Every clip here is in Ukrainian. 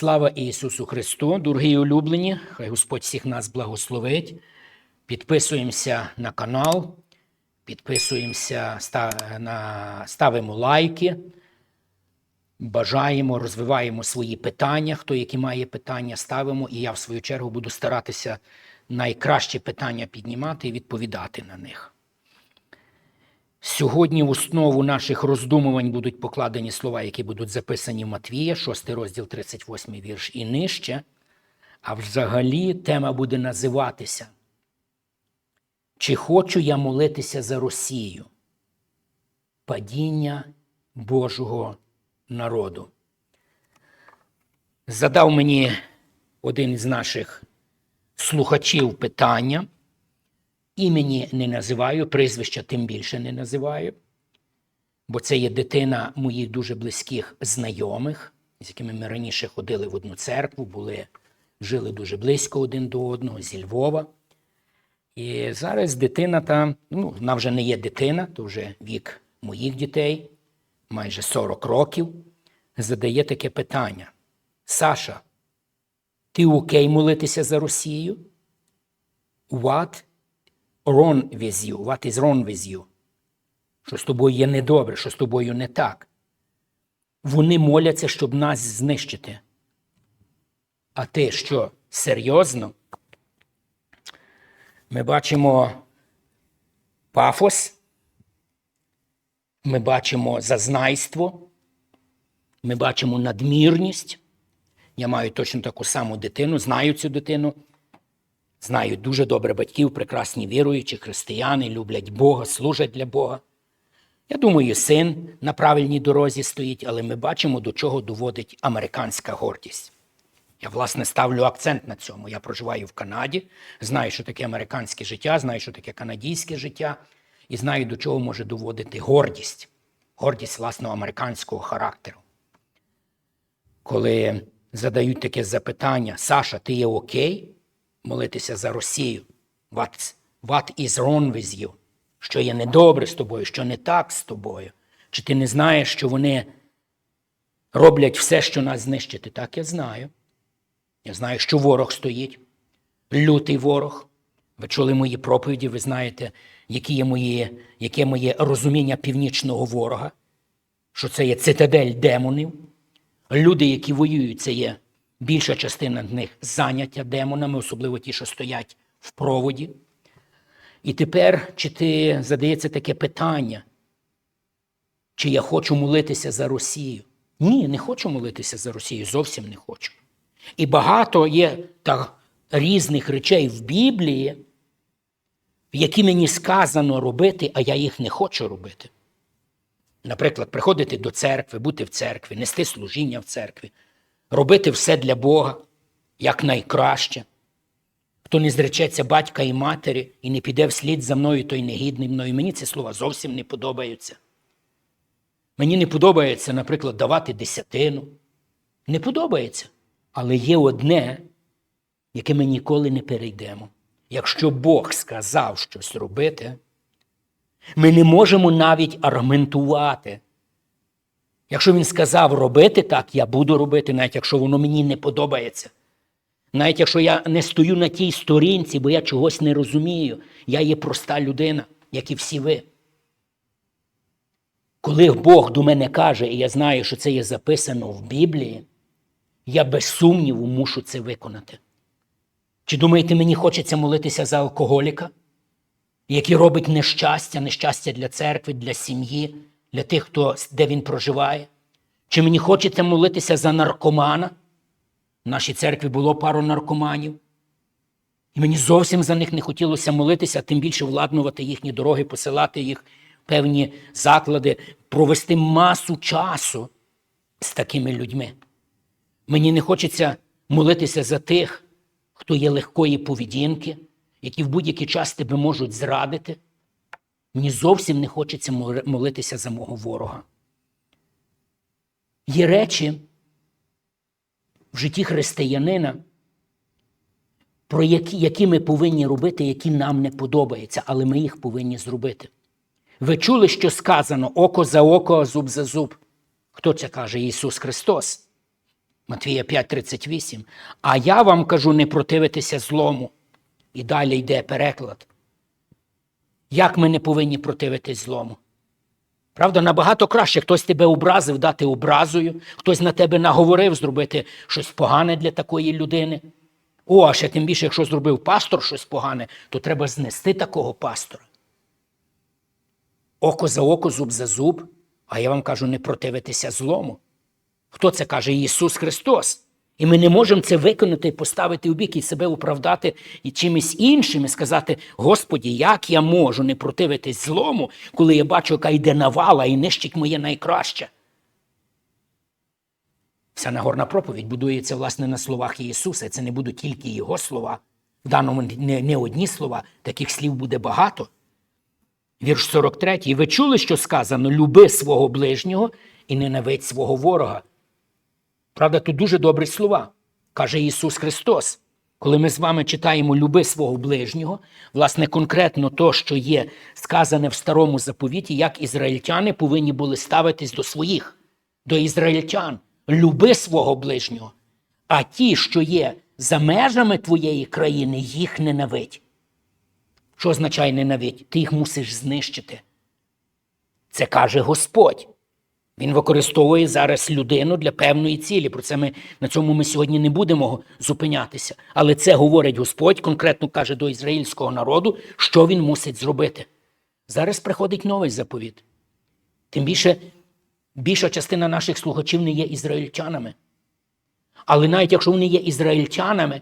Слава Ісусу Христу, дорогі улюблені, хай Господь всіх нас благословить. Підписуємося на канал, підписуємося, ставимо лайки, бажаємо, розвиваємо свої питання. Хто які має питання, ставимо. І я, в свою чергу, буду старатися найкращі питання піднімати і відповідати на них. Сьогодні в основу наших роздумувань будуть покладені слова, які будуть записані в Матвія, 6 розділ, 38 вірш і нижче. А взагалі тема буде називатися Чи хочу я молитися за Росію? Падіння Божого народу. Задав мені один із наших слухачів питання. Імені не називаю, прізвища тим більше не називаю, бо це є дитина моїх дуже близьких знайомих, з якими ми раніше ходили в одну церкву, були, жили дуже близько один до одного зі Львова. І зараз дитина та, ну, вона вже не є дитина, то вже вік моїх дітей, майже 40 років, задає таке питання: Саша, ти окей молитися за Росію? What wrong with you? What is wrong with you? Що з тобою є недобре, що з тобою не так. Вони моляться, щоб нас знищити. А ти що, серйозно? Ми бачимо пафос, ми бачимо зазнайство, ми бачимо надмірність. Я маю точно таку саму дитину, знаю цю дитину. Знаю дуже добре батьків, прекрасні віруючі, християни, люблять Бога, служать для Бога. Я думаю, син на правильній дорозі стоїть, але ми бачимо, до чого доводить американська гордість. Я, власне, ставлю акцент на цьому. Я проживаю в Канаді, знаю, що таке американське життя, знаю, що таке канадійське життя, і знаю, до чого може доводити гордість, гордість власного американського характеру. Коли задають таке запитання, Саша, ти є окей? Молитися за Росію. What, what is wrong with you? Що є недобре з тобою, що не так з тобою? Чи ти не знаєш, що вони роблять все, що нас знищити? Так, я знаю. Я знаю, що ворог стоїть, лютий ворог. Ви чули мої проповіді, ви знаєте, які є мої, яке моє розуміння північного ворога, що це є цитадель демонів. Люди, які воюють, це є Більша частина з них заняття демонами, особливо ті, що стоять в проводі. І тепер, чи ти задається таке питання, чи я хочу молитися за Росію? Ні, не хочу молитися за Росію, зовсім не хочу. І багато є та різних речей в Біблії, які мені сказано робити, а я їх не хочу робити. Наприклад, приходити до церкви, бути в церкві, нести служіння в церкві робити все для Бога якнайкраще. Хто не зречеться батька і матері і не піде вслід за мною, той негідний мною. Мені ці слова зовсім не подобаються. Мені не подобається, наприклад, давати десятину. Не подобається. Але є одне, яке ми ніколи не перейдемо. Якщо Бог сказав щось робити, ми не можемо навіть аргументувати. Якщо він сказав робити так, я буду робити, навіть якщо воно мені не подобається. Навіть якщо я не стою на тій сторінці, бо я чогось не розумію, я є проста людина, як і всі ви. Коли Бог до мене каже, і я знаю, що це є записано в Біблії, я без сумніву мушу це виконати. Чи думаєте, мені хочеться молитися за алкоголіка, який робить нещастя, нещастя для церкви, для сім'ї? Для тих, хто, де він проживає? Чи мені хочеться молитися за наркомана? В нашій церкві було пару наркоманів. І мені зовсім за них не хотілося молитися, тим більше владнувати їхні дороги, посилати їх в певні заклади, провести масу часу з такими людьми. Мені не хочеться молитися за тих, хто є легкої поведінки, які в будь-який час тебе можуть зрадити. Мені зовсім не хочеться молитися за мого ворога. Є речі в житті християнина, про які, які ми повинні робити, які нам не подобаються, але ми їх повинні зробити. Ви чули, що сказано око за око, зуб за зуб. Хто це каже? Ісус Христос. Матвія 5:38. А я вам кажу не противитися злому. І далі йде переклад. Як ми не повинні противитись злому? Правда, набагато краще хтось тебе образив дати образою, хтось на тебе наговорив зробити щось погане для такої людини. О, а ще тим більше, якщо зробив пастор щось погане, то треба знести такого пастора. Око за око, зуб за зуб. А я вам кажу, не противитися злому. Хто це каже? Ісус Христос. І ми не можемо це виконати поставити у бік і себе оправдати і чимось іншим і сказати: Господі, як я можу не противитись злому, коли я бачу, яка йде навала і нищить моє найкраще. Вся Нагорна проповідь будується, власне, на словах Ісуса. Це не будуть тільки Його слова. В даному не, не одні слова, таких слів буде багато. Вірш 43. Ви чули, що сказано: люби свого ближнього і ненавидь свого ворога. Правда, тут дуже добрі слова, каже Ісус Христос. Коли ми з вами читаємо люби свого ближнього, власне, конкретно то, що є сказане в старому заповіті, як ізраїльтяни повинні були ставитись до своїх, до ізраїльтян. Люби свого ближнього. А ті, що є за межами твоєї країни, їх ненавидь. Що означає ненавидь? Ти їх мусиш знищити. Це каже Господь. Він використовує зараз людину для певної цілі. Про це ми на цьому ми сьогодні не будемо зупинятися. Але це говорить Господь, конкретно каже до ізраїльського народу, що він мусить зробити. Зараз приходить новий заповіт. Тим більше більша частина наших слухачів не є ізраїльтянами. Але навіть якщо вони є ізраїльтянами,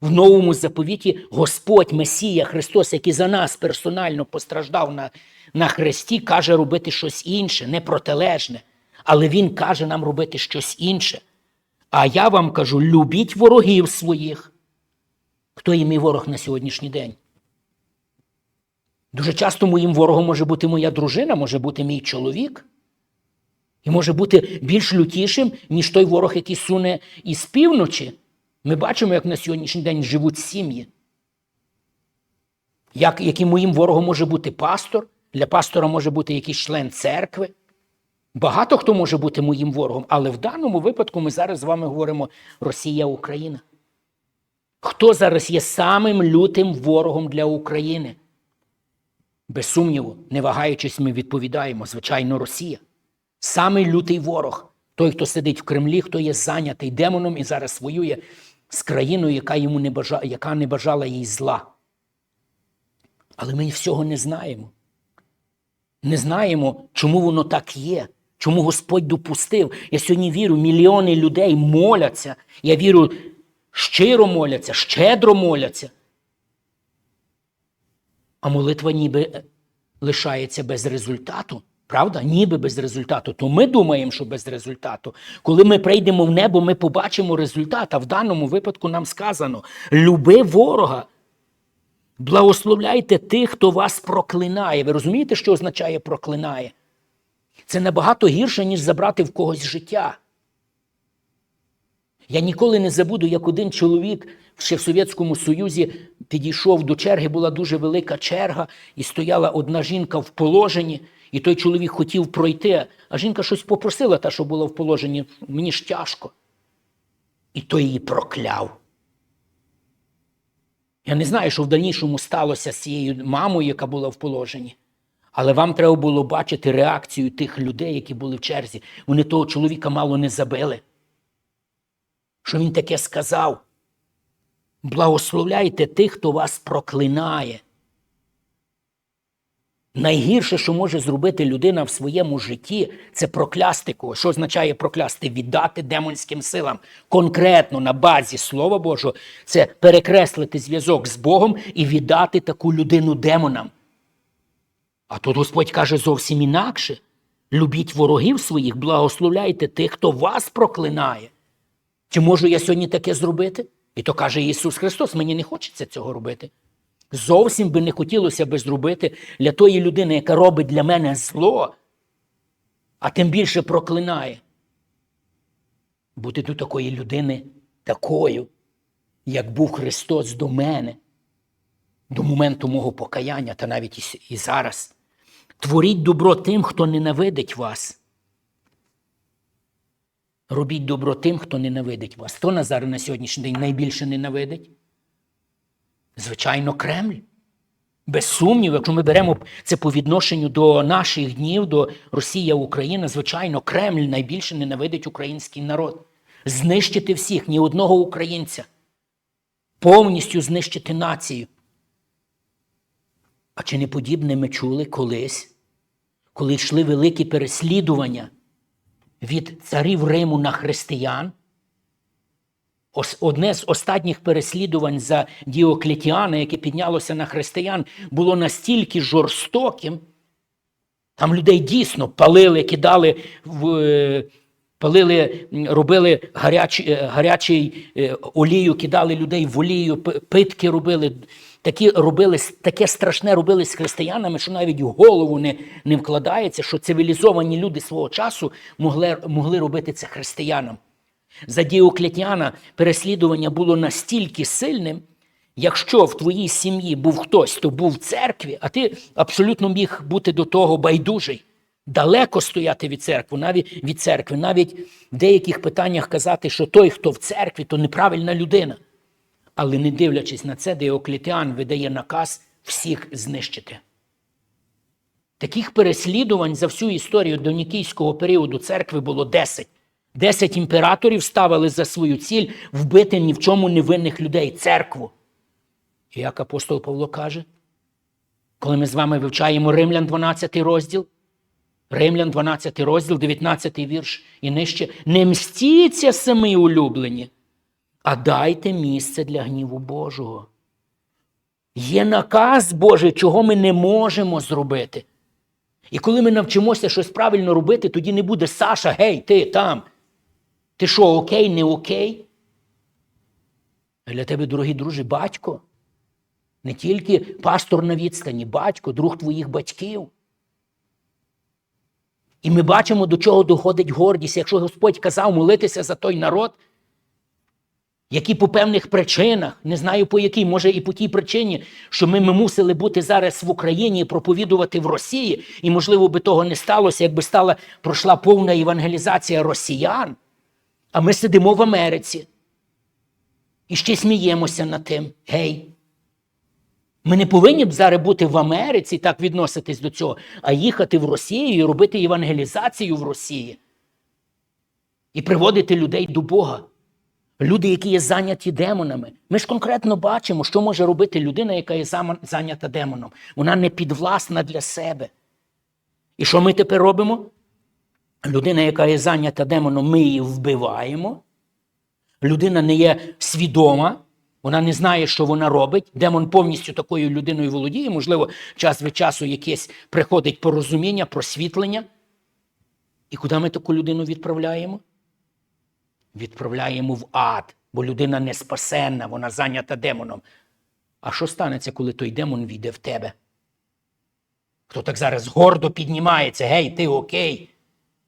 в новому заповіті Господь Месія Христос, який за нас персонально постраждав на, на хресті, каже робити щось інше, не протилежне. Але Він каже нам робити щось інше. А я вам кажу: любіть ворогів своїх. Хто є мій ворог на сьогоднішній день? Дуже часто моїм ворогом може бути моя дружина, може бути мій чоловік. І може бути більш лютішим, ніж той ворог, який суне із півночі. Ми бачимо, як на сьогоднішній день живуть сім'ї. Як, Яким моїм ворогом може бути пастор, для пастора може бути якийсь член церкви. Багато хто може бути моїм ворогом, але в даному випадку ми зараз з вами говоримо Росія, Україна. Хто зараз є самим лютим ворогом для України? Без сумніву, не вагаючись, ми відповідаємо, звичайно, Росія. Самий лютий ворог той, хто сидить в Кремлі, хто є зайнятий демоном і зараз воює з країною, яка йому не бажала, яка не бажала їй зла. Але ми всього не знаємо. Не знаємо, чому воно так є, чому Господь допустив. Я сьогодні вірю, мільйони людей моляться. Я вірю, щиро моляться, щедро моляться. А молитва ніби лишається без результату. Правда? Ніби без результату. То ми думаємо, що без результату. Коли ми прийдемо в небо, ми побачимо результат. А в даному випадку нам сказано: люби ворога. Благословляйте тих, хто вас проклинає. Ви розумієте, що означає проклинає? Це набагато гірше, ніж забрати в когось життя. Я ніколи не забуду, як один чоловік ще в Совєтському Союзі підійшов до черги, була дуже велика черга, і стояла одна жінка в положенні, і той чоловік хотів пройти, а жінка щось попросила, та, що була в положенні, мені ж тяжко. І той її прокляв. Я не знаю, що в дальнішому сталося з цією мамою, яка була в положенні. Але вам треба було бачити реакцію тих людей, які були в черзі. Вони того чоловіка мало не забили. Що він таке сказав? Благословляйте тих, хто вас проклинає. Найгірше, що може зробити людина в своєму житті, це проклясти когось. Що означає проклясти? Віддати демонським силам. Конкретно на базі Слова Божого, це перекреслити зв'язок з Богом і віддати таку людину демонам. А тут Господь каже зовсім інакше: любіть ворогів своїх, благословляйте тих, хто вас проклинає. Чи можу я сьогодні таке зробити? І то каже Ісус Христос, мені не хочеться цього робити. Зовсім би не хотілося би зробити для тої людини, яка робить для мене зло, а тим більше проклинає. Бути до такої людини такою, як був Христос до мене, до моменту мого покаяння, та навіть і зараз. Творіть добро тим, хто ненавидить вас. Робіть добро тим, хто ненавидить вас. Хто нас на сьогоднішній день найбільше ненавидить? Звичайно, Кремль. Без сумніву, якщо ми беремо це по відношенню до наших днів, до Росія, Україна, звичайно, Кремль найбільше ненавидить український народ. Знищити всіх, ні одного українця. Повністю знищити націю. А чи не подібне ми чули колись, коли йшли великі переслідування від царів Риму на християн? Одне з останніх переслідувань за Діоклетіана, яке піднялося на християн, було настільки жорстоким. Там людей дійсно палили, кидали в. е, Палили, робили е, гарячий е, олію, кидали людей в олію, питки робили. Такі робили, с- таке страшне робили з християнами, що навіть в голову не, не вкладається, що цивілізовані люди свого часу могли, могли робити це християнам. За Діоклетіана переслідування було настільки сильним, якщо в твоїй сім'ї був хтось, хто був в церкві, а ти абсолютно міг бути до того байдужий, далеко стояти від церкви, навіть від церкви, навіть в деяких питаннях казати, що той, хто в церкві, то неправильна людина. Але не дивлячись на це, Діоклетіан видає наказ всіх знищити. Таких переслідувань за всю історію до Нікійського періоду церкви було 10. Десять імператорів ставили за свою ціль вбити ні в чому невинних людей церкву. І як апостол Павло каже, коли ми з вами вивчаємо Римлян 12 розділ, Римлян 12 розділ, 19 вірш і нижче, не мстіться самі улюблені, а дайте місце для гніву Божого. Є наказ Божий, чого ми не можемо зробити. І коли ми навчимося щось правильно робити, тоді не буде Саша, гей, ти там. Ти що, окей, не окей? А Для тебе, дорогі друзі, батько. Не тільки пастор на відстані, батько, друг твоїх батьків. І ми бачимо, до чого доходить гордість. Якщо Господь казав молитися за той народ, які по певних причинах, не знаю по якій, може і по тій причині, що ми, ми мусили бути зараз в Україні і проповідувати в Росії, і, можливо, би того не сталося, якби стала пройшла повна евангелізація росіян. А ми сидимо в Америці і ще сміємося над тим. Гей. Ми не повинні б зараз бути в Америці і так відноситись до цього, а їхати в Росію і робити евангелізацію в Росії. І приводити людей до Бога. Люди, які є зайняті демонами. Ми ж конкретно бачимо, що може робити людина, яка є зайнята демоном. Вона не підвласна для себе. І що ми тепер робимо? Людина, яка є зайнята демоном, ми її вбиваємо. Людина не є свідома, вона не знає, що вона робить. Демон повністю такою людиною володіє. Можливо, час від часу якесь приходить порозуміння, просвітлення. І куди ми таку людину відправляємо? Відправляємо в ад, бо людина не спасенна, вона зайнята демоном. А що станеться, коли той демон війде в тебе? Хто так зараз гордо піднімається, гей, ти окей,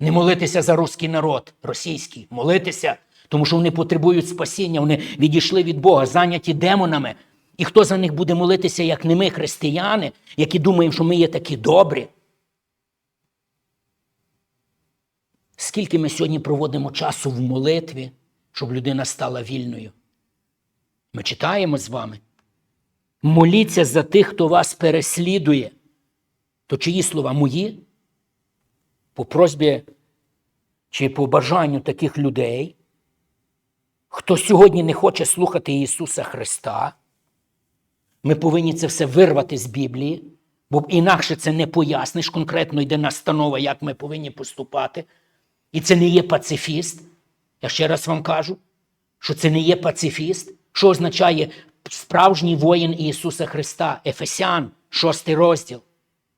не молитися за руський народ, російський, молитися, тому що вони потребують спасіння, вони відійшли від Бога, зайняті демонами. І хто за них буде молитися, як не ми, християни, які думаємо, що ми є такі добрі? Скільки ми сьогодні проводимо часу в молитві, щоб людина стала вільною? Ми читаємо з вами. Моліться за тих, хто вас переслідує. То чиї слова мої? По просьбі чи по бажанню таких людей, хто сьогодні не хоче слухати Ісуса Христа, ми повинні це все вирвати з Біблії, бо інакше це не поясниш. Конкретно йде настанова, як ми повинні поступати. І це не є пацифіст. Я ще раз вам кажу, що це не є пацифіст. Що означає справжній воїн Ісуса Христа, Ефесян, шостий розділ,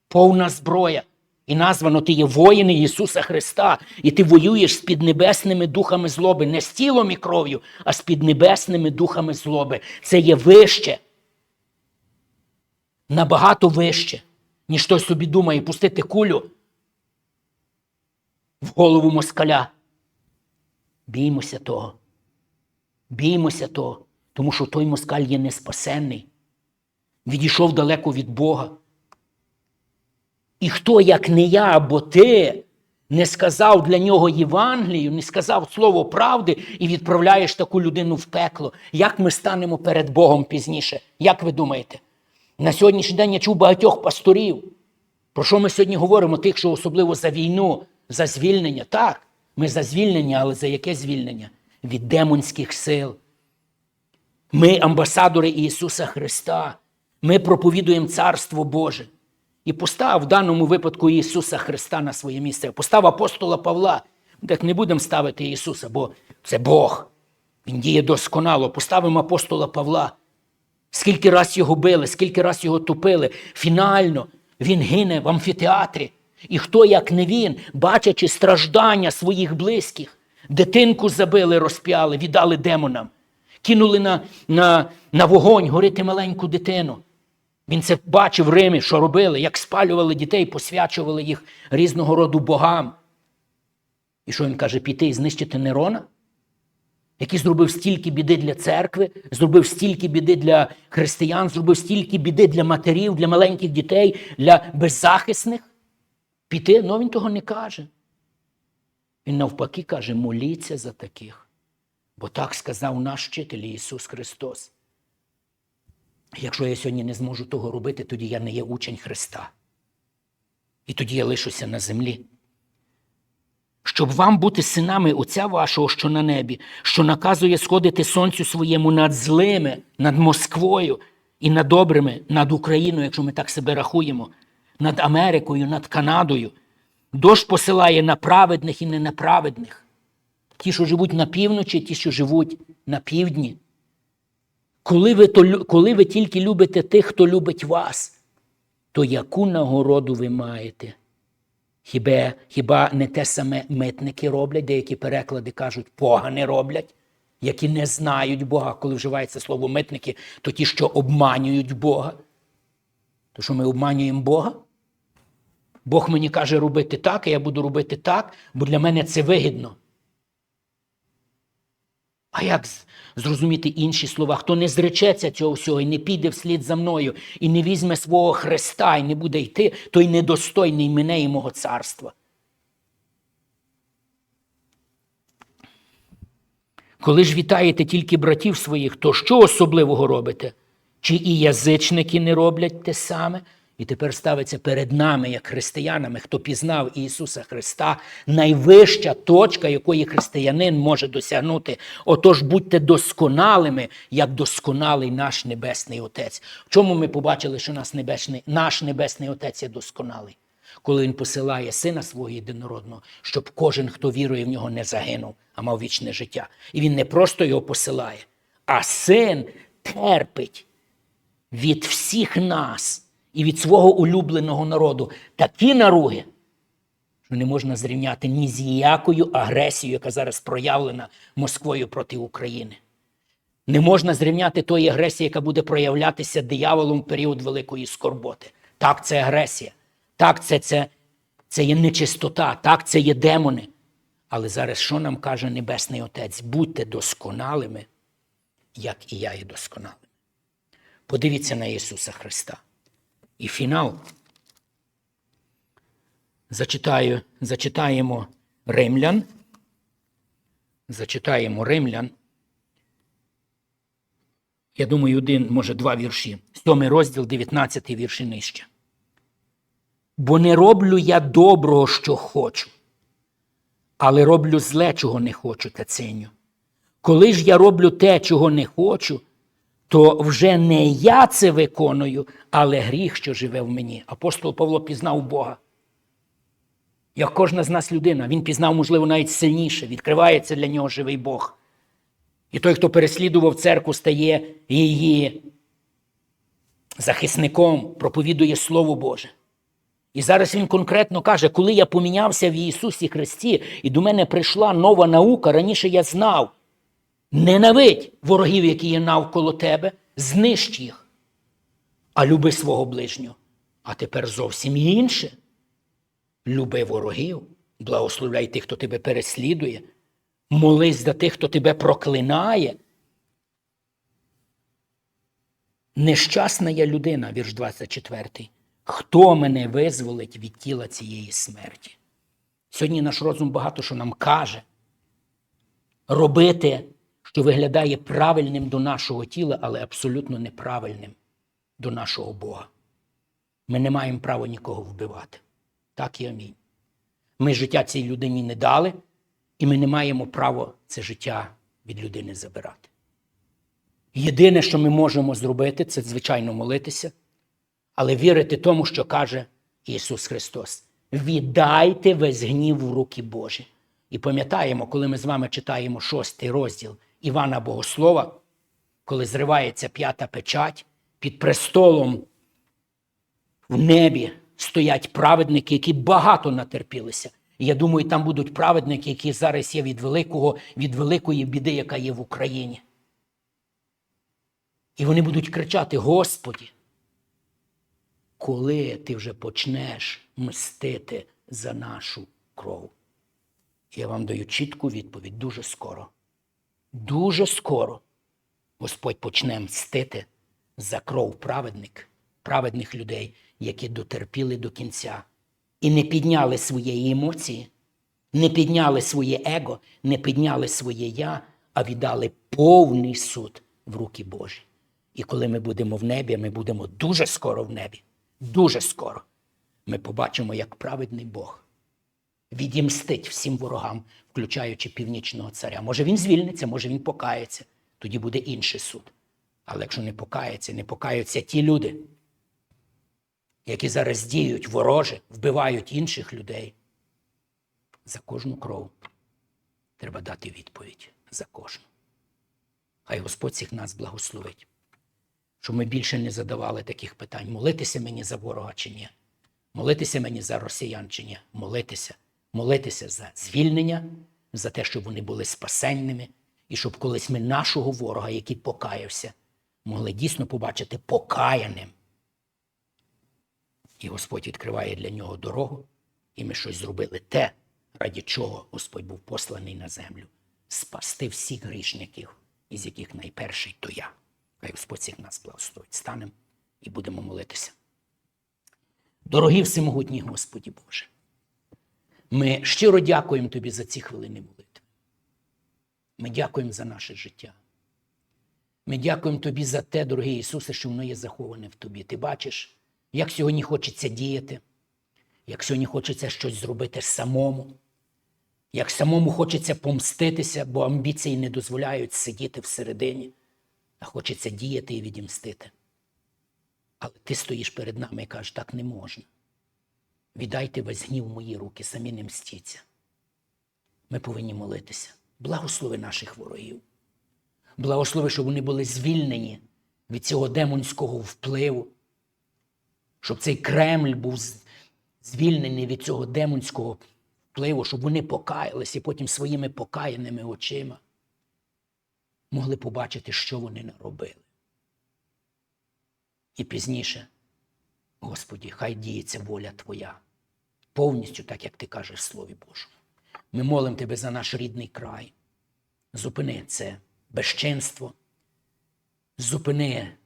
повна зброя. І названо ти є воїн Ісуса Христа, і ти воюєш з піднебесними духами злоби, не з тілом і кров'ю, а з піднебесними духами злоби. Це є вище, набагато вище, ніж хтось собі думає пустити кулю в голову москаля. Біймося того. Біймося того, тому що той москаль є неспасенний, відійшов далеко від Бога. І хто, як не я або ти, не сказав для нього Євангелію, не сказав слово правди і відправляєш таку людину в пекло. Як ми станемо перед Богом пізніше? Як ви думаєте? На сьогоднішній день я чув багатьох пасторів. Про що ми сьогодні говоримо? Тих, що особливо за війну, за звільнення. Так, ми за звільнення, але за яке звільнення? Від демонських сил. Ми амбасадори Ісуса Христа. Ми проповідуємо Царство Боже. І постав в даному випадку Ісуса Христа на своє місце. Постав апостола Павла. Так не будемо ставити Ісуса, бо це Бог. Він діє досконало. Поставимо апостола Павла. Скільки раз його били, скільки раз його тупили. Фінально він гине в амфітеатрі. І хто, як не він, бачачи страждання своїх близьких, дитинку забили, розп'яли, віддали демонам, кинули на, на, на вогонь горити маленьку дитину. Він це бачив в Римі, що робили, як спалювали дітей, посвячували їх різного роду богам. І що він каже, піти і знищити Нерона? який зробив стільки біди для церкви, зробив стільки біди для християн, зробив стільки біди для матерів, для маленьких дітей, для беззахисних. Піти, ну він того не каже. Він навпаки каже, моліться за таких. Бо так сказав наш вчитель Ісус Христос. Якщо я сьогодні не зможу того робити, тоді я не є учень Христа. І тоді я лишуся на землі щоб вам бути синами Отця вашого, що на небі, що наказує сходити сонцю своєму над злими, над Москвою і над добрими, над Україною, якщо ми так себе рахуємо, над Америкою, над Канадою. Дощ посилає на праведних і не на праведних. Ті, що живуть на півночі, ті, що живуть на півдні. Коли ви, то, коли ви тільки любите тих, хто любить вас, то яку нагороду ви маєте? Хіба, хіба не те саме митники роблять, деякі переклади кажуть, погани роблять, які не знають Бога. Коли вживається слово митники, то ті, що обманюють Бога. То що ми обманюємо Бога? Бог мені каже робити так, і я буду робити так, бо для мене це вигідно. А як зрозуміти інші слова? Хто не зречеться цього всього і не піде вслід за мною, і не візьме свого Христа, і не буде йти, той недостойний мене і мого царства. Коли ж вітаєте тільки братів своїх, то що особливого робите? Чи і язичники не роблять те саме? І тепер ставиться перед нами, як християнами, хто пізнав Ісуса Христа, найвища точка, якої християнин може досягнути. Отож, будьте досконалими, як досконалий наш Небесний Отець. В чому ми побачили, що наш Небесний, наш Небесний Отець є досконалий? Коли Він посилає Сина свого єдинородного, щоб кожен, хто вірує в нього, не загинув, а мав вічне життя. І Він не просто його посилає, а син терпить від всіх нас і від свого улюбленого народу такі наруги, що не можна зрівняти ні з якою агресією, яка зараз проявлена Москвою проти України. Не можна зрівняти тої агресії, яка буде проявлятися дияволом в період великої скорботи. Так, це агресія. Так, це, це, це є нечистота, так, це є демони. Але зараз що нам каже Небесний Отець? Будьте досконалими, як і я є досконалим. Подивіться на Ісуса Христа. І фінал. Зачитаю, зачитаємо римлян. Зачитаємо римлян. Я думаю, один, може, два вірші. Сьомий розділ, 19 вірші нижче. Бо не роблю я доброго, що хочу, але роблю зле, чого не хочу та ціню. Коли ж я роблю те, чого не хочу, то вже не я це виконую, але гріх, що живе в мені. Апостол Павло пізнав Бога. Як кожна з нас людина, він пізнав, можливо, навіть сильніше, відкривається для нього живий Бог. І той, хто переслідував церкву, стає її захисником, проповідує Слово Боже. І зараз він конкретно каже, коли я помінявся в Ісусі Христі, і до мене прийшла нова наука, раніше я знав, ненавидь ворогів, які є навколо тебе, знищ їх, а люби свого ближнього. А тепер зовсім інше. Люби ворогів, благословляй тих, хто тебе переслідує, молись за тих, хто тебе проклинає. Нещасна я людина, вірш 24. Хто мене визволить від тіла цієї смерті? Сьогодні наш розум багато що нам каже. Робити, що виглядає правильним до нашого тіла, але абсолютно неправильним до нашого Бога. Ми не маємо права нікого вбивати. Так і амінь. Ми життя цій людині не дали, і ми не маємо права це життя від людини забирати. Єдине, що ми можемо зробити, це звичайно молитися, але вірити тому, що каже Ісус Христос. Віддайте весь гнів в руки Божі. І пам'ятаємо, коли ми з вами читаємо шостий розділ Івана Богослова, коли зривається п'ята печать, під престолом в небі стоять праведники, які багато натерпілися. Я думаю, там будуть праведники, які зараз є від великого, від великої біди, яка є в Україні. І вони будуть кричати: Господі, коли ти вже почнеш мстити за нашу кров? Я вам даю чітку відповідь дуже скоро. Дуже скоро Господь почне мстити за кров праведник, праведних людей, які дотерпіли до кінця і не підняли свої емоції, не підняли своє его, не підняли своє я, а віддали повний суд в руки Божі. І коли ми будемо в небі, ми будемо дуже скоро в небі, дуже скоро. Ми побачимо, як праведний Бог відімстить всім ворогам, включаючи північного царя. Може він звільниться, може він покається, тоді буде інший суд. Але якщо не покається, не покаються ті люди, які зараз діють вороже, вбивають інших людей, за кожну кров треба дати відповідь за кожну. Хай Господь всіх нас благословить, щоб ми більше не задавали таких питань: молитися мені за ворога чи ні, молитися мені за росіян чи ні, молитися, молитися за звільнення, за те, щоб вони були спасенними, і щоб колись ми нашого ворога, який покаявся, могли дійсно побачити покаяним. І Господь відкриває для нього дорогу, і ми щось зробили те, раді чого Господь був посланий на землю спасти всіх грішників, із яких найперший то я. Хай Господь всіх нас благословить. Станемо і будемо молитися. Дорогі всемогутній Господі Боже, ми щиро дякуємо Тобі за ці хвилини молитви. Ми дякуємо за наше життя. Ми дякуємо Тобі за те, дорогий Ісусе, що воно є заховане в Тобі. Ти бачиш, як сьогодні хочеться діяти, як сьогодні хочеться щось зробити самому, як самому хочеться помститися, бо амбіції не дозволяють сидіти всередині, а хочеться діяти і відімстити. Але ти стоїш перед нами і кажеш, так не можна. Віддайте весь гнів мої руки, самі не мстіться. Ми повинні молитися. Благослови наших ворогів. Благослови, щоб вони були звільнені від цього демонського впливу, щоб цей Кремль був звільнений від цього демонського впливу, щоб вони покаялися і потім своїми покаяними очима могли побачити, що вони наробили. І пізніше, Господі, хай діється воля Твоя, повністю так, як ти кажеш Слові Божому. Ми молимо Тебе за наш рідний край. Зупини це безчинство, зупини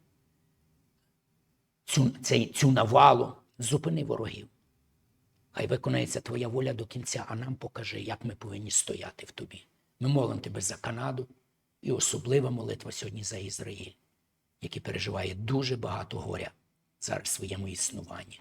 цю, цей, цю навалу, зупини ворогів. Хай виконається Твоя воля до кінця, а нам покажи, як ми повинні стояти в Тобі. Ми молимо Тебе за Канаду і особлива молитва сьогодні за Ізраїль, який переживає дуже багато горя зараз в своєму існуванні.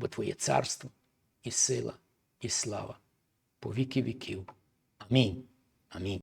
бо Твоє царство і сила, і слава по віки віків. Амінь. Амінь.